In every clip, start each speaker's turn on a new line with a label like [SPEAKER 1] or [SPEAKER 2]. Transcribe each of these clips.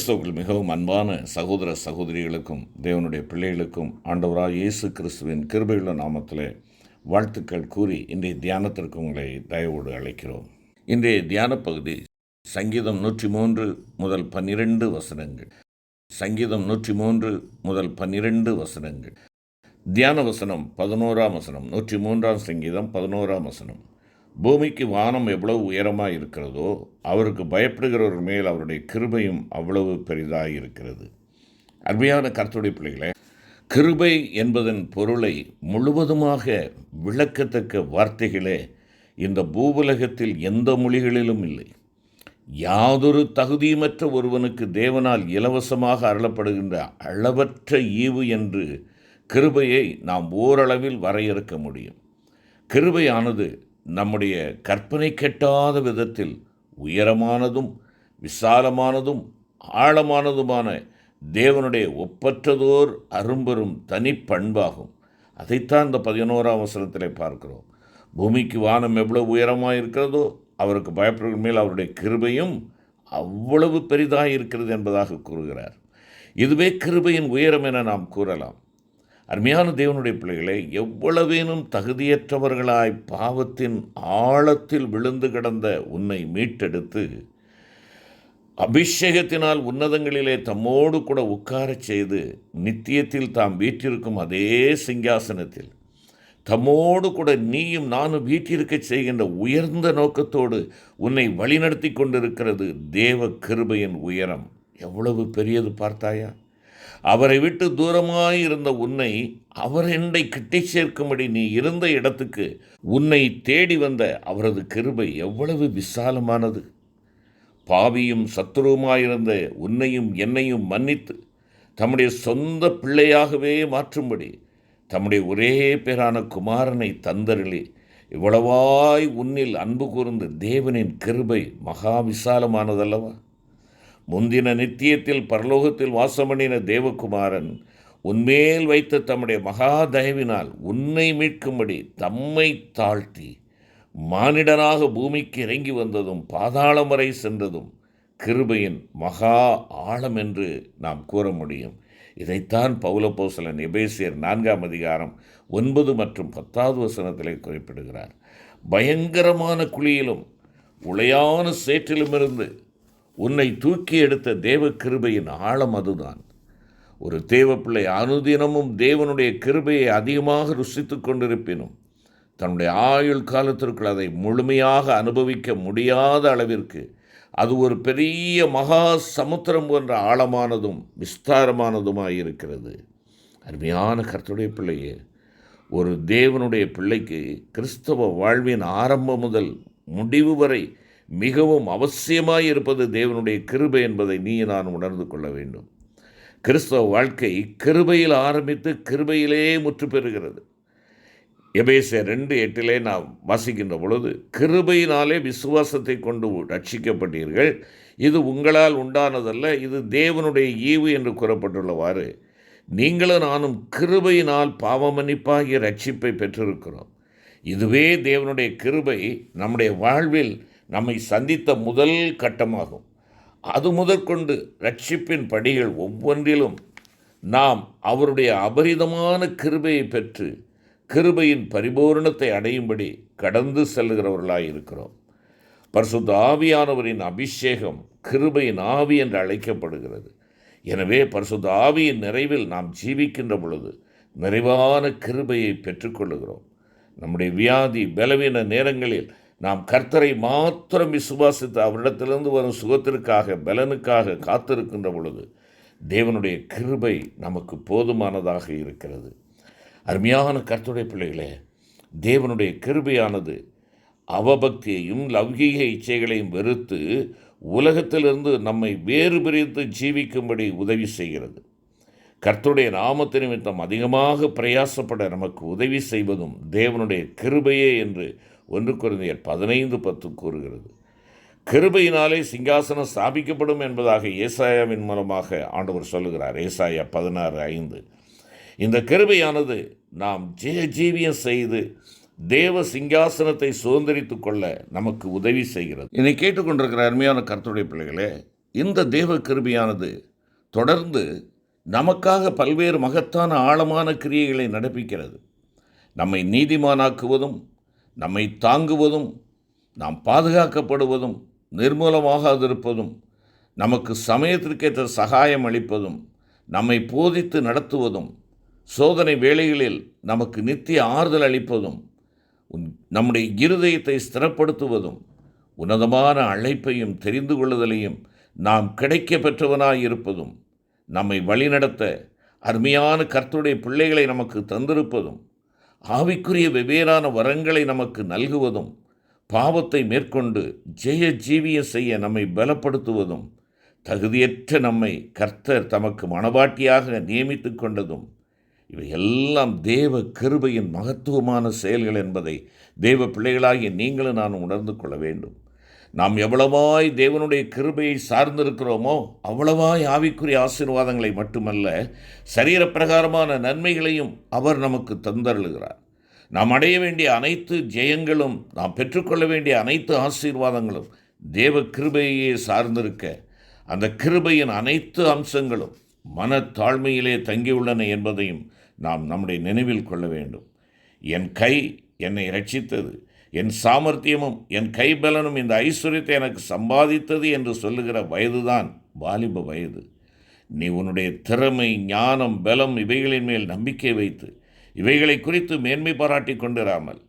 [SPEAKER 1] கிறிஸ்தவர்கள் மிகவும் அன்பான சகோதர சகோதரிகளுக்கும் தேவனுடைய பிள்ளைகளுக்கும் ஆண்டவராக இயேசு கிறிஸ்துவின் கிருபையுள்ள நாமத்திலே வாழ்த்துக்கள் கூறி இன்றைய தியானத்திற்கு உங்களை தயவோடு அழைக்கிறோம். இன்றைய தியான பகுதி சங்கீதம் நூற்றி மூன்று முதல் பன்னிரண்டு வசனங்கள். சங்கீதம் நூற்றி மூன்று முதல் பன்னிரண்டு வசனங்கள். தியான வசனம் பதினோராம் வசனம் நூற்றி மூன்றாம் சங்கீதம் பதினோராம் வசனம். பூமிக்கு வானம் எவ்வளவு உயரமாக இருக்கிறதோ அவருக்கு பயப்படுகிறவர் மேல் அவருடைய கிருபையும் அவ்வளவு பெரிதாக இருக்கிறது. அருமையான கருத்துடைய பிள்ளைகளே கிருபை என்பதன் பொருளை முழுவதுமாக விளக்கத்தக்க வார்த்தைகளே இந்த பூவுலகத்தில் எந்த மொழிகளிலும் இல்லை. யாதொரு தகுதியுமற்ற ஒருவனுக்கு தேவனால் இலவசமாக அருளப்படுகின்ற அளவற்ற ஈவு என்று கிருபையை நாம் ஓரளவில் வரையறுக்க முடியும். கிருபையானது நம்முடைய கற்பனை கெட்டாத விதத்தில் உயரமானதும் விசாலமானதும் ஆழமானதுமான தேவனுடைய ஒப்பற்றதோர் அரும்பெரும் தனிப்பண்பாகும் அதைத்தான் இந்த பதினோராம் வசனத்திலே பார்க்கிறோம். பூமிக்கு வானம் எவ்வளவு உயரமாக இருக்கிறதோ அவருக்கு பயப்படுகிற மேல் அவருடைய கிருபையும் அவ்வளவு பெரிதாக இருக்கிறது என்பதாக கூறுகிறார். இதுவே கிருபையின் உயரம் என நாம் கூறலாம். அருமையான தேவனுடைய பிள்ளைகளை எவ்வளவேனும் தகுதியற்றவர்களாய் பாவத்தின் ஆழத்தில் விழுந்து கிடந்த உன்னை மீட்டெடுத்து அபிஷேகத்தினால் உன்னதங்களிலே தம்மோடு கூட உட்காரச் செய்து நித்தியத்தில் தாம் வீற்றிருக்கும் அதே சிங்காசனத்தில் தம்மோடு கூட நீயும் நானும் வீட்டிருக்கச் செய்கின்ற உயர்ந்த நோக்கத்தோடு உன்னை வழிநடத்தி கொண்டிருக்கிறது தேவ கிருபையின் உயரம். எவ்வளவு பெரியது பார்த்தாயா? அவரை விட்டு தூரமாயிருந்த உன்னை அவர் என்னை கிட்டே சேர்க்கும்படி நீ இருந்த இடத்துக்கு உன்னை தேடி வந்த அவரது கிருபை எவ்வளவு விசாலமானது. பாவியும் சத்துருவுமாயிருந்த உன்னையும் என்னையும் மன்னித்து தம்முடைய சொந்த பிள்ளையாகவே மாற்றும்படி தம்முடைய ஒரே பேரான குமாரனை தந்தருளி இவ்வளவாய் உன்னில் அன்பு கூர்ந்து தேவனின் கிருபை மகா விசாலமானதல்லவா? முந்தின நித்தியத்தில் பரலோகத்தில் வாசமணின தேவகுமாரன் உன்மேல் வைத்த தம்முடைய மகா தயவினால் உன்னை மீட்கும்படி தம்மை தாழ்த்தி மானிடனாக பூமிக்கு இறங்கி வந்ததும் பாதாளம் வரை சென்றதும் கிருபையின் மகா ஆழம் என்று நாம் கூற முடியும். இதைத்தான் பௌலப்போசலன் எபேசியர் நான்காம் அதிகாரம் ஒன்பது மற்றும் பத்தாவது வசனத்திலே குறிப்பிடுகிறார். பயங்கரமான குழியிலும் உளையான சேற்றிலுமிருந்து உன்னை தூக்கி எடுத்த தேவ கிருபையின் ஆழம் அதுதான். ஒரு தேவப்பிள்ளை அனுதினமும் தேவனுடைய கிருபையை அதிகமாக ருசித்து கொண்டிருப்பினும் தன்னுடைய ஆயுள் காலத்திற்குள் அதை முழுமையாக அனுபவிக்க முடியாத அளவிற்கு அது ஒரு பெரிய மகா சமுத்திரம் போன்ற ஆழமானதும் விஸ்தாரமானதுமாக இருக்கிறது அருமையான கர்த்தருடைய பிள்ளையே ஒரு தேவனுடைய பிள்ளைக்கு கிறிஸ்தவ வாழ்வின் ஆரம்பம் முதல் முடிவு வரை மிகவும் அவசியமாய் இருப்பது தேவனுடைய கிருபை என்பதை நீ நான் உணர்ந்து கொள்ள வேண்டும். கிறிஸ்தவ வாழ்க்கை கிருபையில் ஆரம்பித்து கிருபையிலே முற்று பெறுகிறது. எபேச ரெண்டு எட்டிலே நாம் வாசிக்கின்ற பொழுது கிருபையினாலே விசுவாசத்தை கொண்டு ரட்சிக்கப்பட்டீர்கள். இது உங்களால் உண்டானதல்ல இது தேவனுடைய ஈவு என்று கூறப்பட்டுள்ளவாறு நீங்களும் நானும் கிருபையினால் பாவமன்னிப்பாகிய ரட்சிப்பை பெற்றிருக்கிறோம். இதுவே தேவனுடைய கிருபை நம்முடைய வாழ்வில் நம்மை சந்தித்த முதல் கட்டமாகும். அது முதற்கொண்டு ரட்சிப்பின் படிகள் ஒவ்வொன்றிலும் நாம் அவருடைய அபரிதமான கிருபையை பெற்று கிருபையின் பரிபூர்ணத்தை அடையும்படி கடந்து செல்கிறவர்களாக இருக்கிறோம். பரிசுத்த ஆவியானவரின் அபிஷேகம் கிருபையின் ஆவி என்று அழைக்கப்படுகிறது. எனவே பரிசுத்த ஆவியின் நிறைவில் நாம் ஜீவிக்கின்ற பொழுது நிறைவான கிருபையை பெற்றுக்கொள்ளுகிறோம். நம்முடைய வியாதி பலவீன நேரங்களில் நாம் கர்த்தரை மாத்திரம் விசுவாசித்து அவரிடத்திலிருந்து வரும் சுகத்திற்காக பலனுக்காக காத்திருக்கின்ற பொழுது தேவனுடைய கிருபை நமக்கு போதுமானதாக இருக்கிறது. அருமையான கர்த்தருடைய பிள்ளைகளே தேவனுடைய கிருபையானது அவபக்தியையும் லௌகீக இச்சைகளையும் வெறுத்து உலகத்திலிருந்து நம்மை வேறு பிரித்து ஜீவிக்கும்படி உதவி செய்கிறது. கர்த்தருடைய நாமத்து நிமித்தம் அதிகமாக பிரயாசப்பட நமக்கு உதவி செய்வதும் தேவனுடைய கிருபையே என்று ஒன்று குழந்தையர் பதினைந்து பத்து கூறுகிறது கிருபையினாலே சிங்காசனம் ஸ்தாபிக்கப்படும் என்பதாக ஏசாயாவின் மூலமாக ஆண்டவர் சொல்லுகிறார். ஏசாயா பதினாறு ஐந்து. இந்த கிருபையானது நாம் ஜெய ஜீவியம் செய்து தேவ சிங்காசனத்தை சுதந்திரித்து கொள்ள நமக்கு உதவி செய்கிறது. என்னை கேட்டுக்கொண்டிருக்கிற அருமையான கருத்துடைய பிள்ளைகளே இந்த தேவ கிருபையானது தொடர்ந்து நமக்காக பல்வேறு மகத்தான ஆழமான கிரியைகளை நடப்பிக்கிறது. நம்மை நீதிமானாக்குவதும் நம்மை தாங்குவதும் நாம் பாதுகாக்கப்படுவதும் நிர்மூலமாகாதிருப்பதும் நமக்கு சமயத்திற்கேற்ற சகாயம் அளிப்பதும் நம்மை போதித்து நடத்துவதும் சோதனை வேளைகளில் நமக்கு நித்திய ஆறுதல் அளிப்பதும் உன்- நம்முடைய இருதயத்தை ஸ்திரப்படுத்துவதும் உன்னதமான அழைப்பையும் தெரிந்து கொள்ளுதலையும் நாம் கிடைக்க பெற்றவனாய் இருப்பதும் நம்மை வழிநடத்த அருமையான கர்த்துடைய பிள்ளைகளை நமக்கு தந்திருப்பதும் ஆவிக்குரிய வெவ்வேறான வரங்களை நமக்கு நல்குவதும் பாவத்தை மேற்கொண்டு ஜெய ஜீவிய செய்ய நம்மை பலப்படுத்துவதும் தகுதியற்ற நம்மை கர்த்தர் தமக்கு மனவாட்டியாக நியமித்து கொண்டதும் இவை எல்லாம் தேவ கிருபையின் மகத்துவமான செயல்கள் என்பதை தேவ பிள்ளைகளாகிய நீங்களும் நான் உணர்ந்து கொள்ள வேண்டும். நாம் எவ்வளவாய் தேவனுடைய கிருபையை சார்ந்திருக்கிறோமோ அவ்வளவாய் ஆவிக்குரிய ஆசீர்வாதங்களை மட்டுமல்ல சரீரப்பிரகாரமான நன்மைகளையும் அவர் நமக்கு தந்தருளுகிறார். நாம் அடைய வேண்டிய அனைத்து ஜெயங்களும் நாம் பெற்றுக்கொள்ள வேண்டிய அனைத்து ஆசீர்வாதங்களும் தேவ கிருபையே சார்ந்திருக்க அந்த கிருபையின் அனைத்து அம்சங்களும் மனத்தாழ்மையிலே தங்கியுள்ளன என்பதையும் நாம் நம்முடைய நினைவில் கொள்ள வேண்டும். என் கை என்னை ரட்சித்தது என் சாமர்த்தியமும் என் கைபலனும் இந்த ஐஸ்வர்யத்தை எனக்கு சம்பாதித்தது என்று சொல்லுகிற வயதுதான் வாலிப வயது. நீ உன்னுடைய திறமை ஞானம் பலம் இவைகளின் மேல் நம்பிக்கை வைத்து இவைகளை குறித்து மேன்மை பாராட்டி கொண்டிராமல்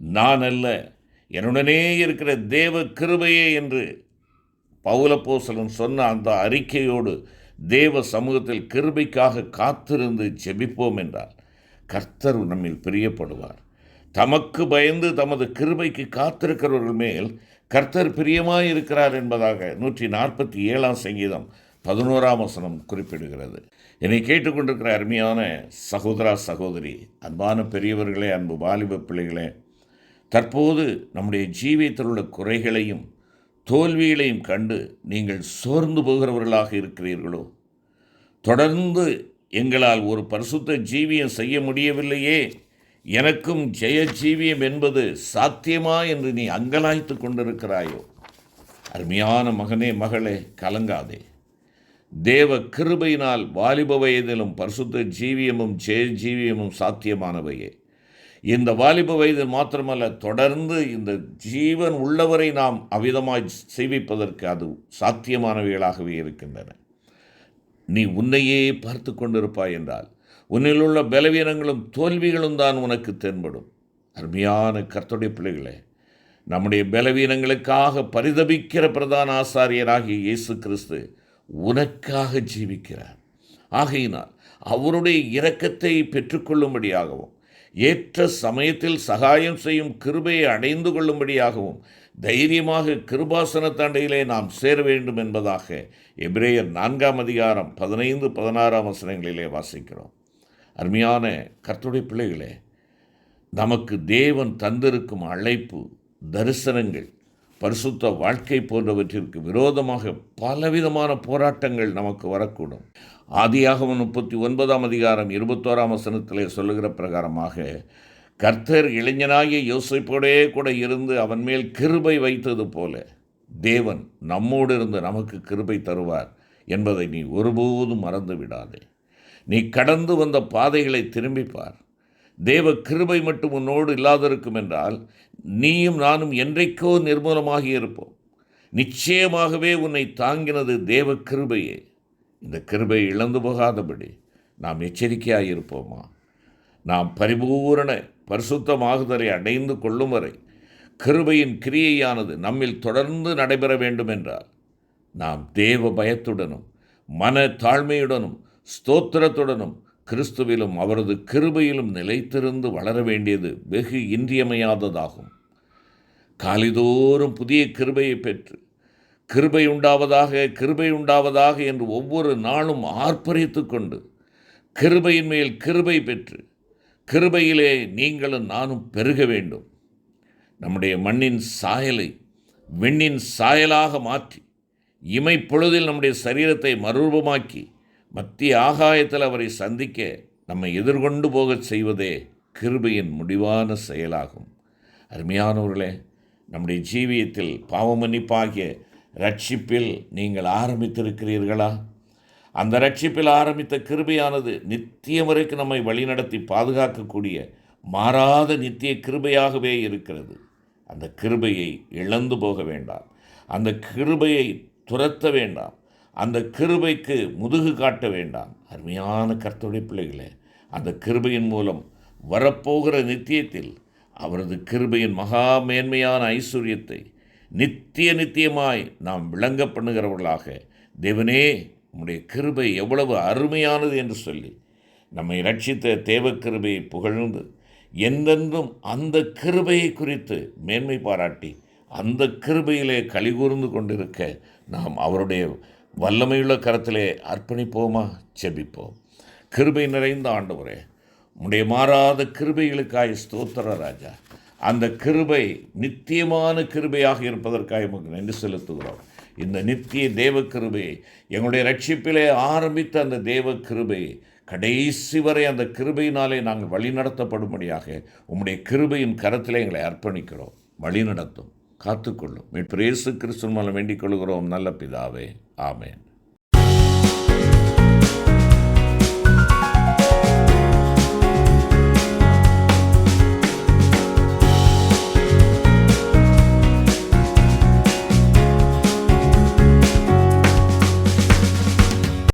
[SPEAKER 1] நான் அல்ல என்னுடனே இருக்கிற தேவ கிருபையே என்று பௌலப்போசலன் சொன்ன அந்த அறிக்கையோடு தேவ சமூகத்தில் கிருபைக்காக காத்திருந்து ஜெபிப்போம் என்றால் கர்த்தர் நம்மில் பிரியப்படுவார். தமக்கு பயந்து தமது கிருபைக்கு காத்திருக்கிறவர்கள் மேல் கர்த்தர் பிரியமாயிருக்கிறார் என்பதாக நூற்றி நாற்பத்தி ஏழாம் சங்கீதம் பதினோராம் வசனம் குறிப்பிடுகிறது. என்னை கேட்டுக்கொண்டிருக்கிற அருமையான சகோதரா சகோதரி அன்பான பெரியவர்களே அன்பு வாலிப பிள்ளைகளே தற்போது நம்முடைய ஜீவியத்தில் உள்ள குறைகளையும் தோல்விகளையும் கண்டு நீங்கள் சோர்ந்து போகிறவர்களாக இருக்கிறீர்களோ? தொடர்ந்து எங்களால் ஒரு பரிசுத்த ஜீவியம் செய்ய முடியவில்லையே? எனக்கும் ஜெய ஜீவியம் என்பது சாத்தியமா என்று நீ அங்கலாய்த்து கொண்டிருக்கிறாயோ? அருமையான மகனே மகளே கலங்காதே. தேவ கிருபையினால் வாலிப வயதிலும் பரிசுத்த ஜீவியமும் ஜெய ஜீவியமும் சாத்தியமானவையே. இந்த வாலிப வயதில் மாத்திரமல்ல தொடர்ந்து இந்த ஜீவன் உள்ளவரை நாம் அவ்விதமாய் செய்விப்பதற்கு அது சாத்தியமானவைகளாகவே இருக்கின்றன. நீ உன்னையே பார்த்து கொண்டிருப்பாய் என்றால் உன்னிலுள்ள பலவீனங்களும் தோல்விகளும் தான் உனக்கு தென்படும். அருமையான கர்த்தருடைய பிள்ளைகளே நம்முடைய பலவீனங்களுக்காக பரிதபிக்கிற பிரதான ஆசாரியராகிய இயேசு கிறிஸ்து உனக்காக ஜீவிக்கிறார். ஆகையினால் அவருடைய இரக்கத்தை பெற்றுக்கொள்ளும்படியாகவும் ஏற்ற சமயத்தில் சகாயம் செய்யும் கிருபையை அடைந்து கொள்ளும்படியாகவும் தைரியமாக கிருபாசன தண்டையிலே நாம் சேர வேண்டும் என்பதாக எபிரேயர் நான்காம் அதிகாரம் பதினைந்து பதினாறாம் வசனங்களிலே வாசிக்கிறோம். அருமையான கர்த்தருடைய பிள்ளைகளே நமக்கு தேவன் தந்திருக்கும் அழைப்பு தரிசனங்கள் பரிசுத்த வாழ்க்கை போன்றவற்றிற்கு விரோதமாக பலவிதமான போராட்டங்கள் நமக்கு வரக்கூடும். ஆதியாக முப்பத்தி ஒன்பதாம் அதிகாரம் இருபத்தோராம் வசனத்திலே சொல்லுகிற பிரகாரமாக கர்த்தர் இளைஞனாகிய யோசிப்போடே கூட இருந்து அவன் மேல் கிருபை வைத்தது போல தேவன் நம்மோடு இருந்து நமக்கு கிருபை தருவார் என்பதை நீ ஒருபோதும் மறந்து விடாதே நீ கடந்து வந்த பாதைகளை திரும்பிப்பார். தேவ கிருபை மட்டும் உன்னோடு இல்லாதிருக்கும் என்றால் நீயும் நானும் என்றைக்கோ நிர்மூலமாகி இருப்போம். நிச்சயமாகவே உன்னை தாங்கினது தேவ கிருபையே. இந்த கிருபை இழந்து போகாதபடி நாம் எச்சரிக்கையாக இருப்போமா நாம் பரிபூரண பரிசுத்தமாகுதலை அடைந்து கொள்ளும் வரை கிருபையின் கிரியையானது நம்மில் தொடர்ந்து நடைபெற வேண்டும் என்றால் நாம் தேவ பயத்துடனும் மன தாழ்மையுடனும் ஸ்தோத்திரத்துடனும் கிறிஸ்துவிலும் அவரது கிருபையிலும் நிலைத்திருந்து வளர வேண்டியது வெகு இன்றியமையாததாகும். காலிதோறும் புதிய கிருபையை பெற்று கிருபை உண்டாவதாக கிருபை உண்டாவதாக என்று ஒவ்வொரு நாளும் ஆர்ப்பரித்து கொண்டு கிருபையின் மேல் கிருபை பெற்று கிருபையிலே நீங்களும் நானும் பெருக வேண்டும். நம்முடைய மண்ணின் சாயலை விண்ணின் சாயலாக மாற்றி இமைப்பொழுதில் நம்முடைய சரீரத்தை மறுரூபமாக்கி மத்திய ஆகாயத்தில் அவரை சந்திக்க நம்மை எதிர்கொண்டு போகச் செய்வதே கிருபையின் முடிவான செயலாகும். அருமையானவர்களே நம்முடைய ஜீவியத்தில் பாவமன்னிப்பாகிய ரட்சிப்பில் நீங்கள் ஆரம்பித்திருக்கிறீர்களா? அந்த ரட்சிப்பில் ஆரம்பித்த கிருபையானது நித்தியம் வரைக்கும் நம்மை வழிநடத்தி பாதுகாக்கக்கூடிய மாறாத நித்திய கிருபையாகவே இருக்கிறது. அந்த கிருபையை இழந்து போக வேண்டாம். அந்த கிருபையை துரத்த வேண்டாம். அந்த கிருபைக்கு முதுகு காட்ட வேண்டாம். அருமையான கர்த்தருடைய பிள்ளைகளே அந்த கிருபையின் மூலம் வரப்போகிற நித்தியத்தில் அவரது கிருபையின் மகா மேன்மையான ஐஸ்வர்யத்தை நித்திய நித்தியமாய் நாம் விளங்க பண்ணுகிறவர்களாக தேவனே உம்முடைய கிருபை எவ்வளவு அருமையானது என்று சொல்லி நம்மை ரட்சித்த தேவ கிருபையை புகழ்ந்து எந்தெந்தும் அந்த கிருபையை குறித்து மேன்மை பாராட்டி அந்த கிருபையிலே கலிகூர்ந்து கொண்டிருக்க நாம் அவருடைய வல்லமையுள்ள கரத்திலே அர்ப்பணிப்போமா? செபிப்போம் கிருபை நிறைந்த ஆண்டவரே உடைய மாறாத கிருபைகளுக்காய் ஸ்தோத்திர ராஜா. அந்த கிருபை நித்தியமான கிருபையாக இருப்பதற்காக உமக்கு நன்றி செலுத்துகிறோம். இந்த நித்திய தேவ கிருபை எங்களுடைய ரட்சிப்பிலே ஆரம்பித்த அந்த தேவ கிருபை கடைசி வரை அந்த கிருபையினாலே நாங்கள் வழிநடத்தப்படும்படியாக உம்முடைய கிருபையின் கரத்திலே எங்களை அர்ப்பணிக்கிறோம். வழிநடத்தும். காத்துக்கொள்ளும். மீட்பு இயேசு கிறிஸ்துவின் மூலம் வேண்டிக் கொள்கிறோம். நல்ல பிதாவே. ஆமேன்.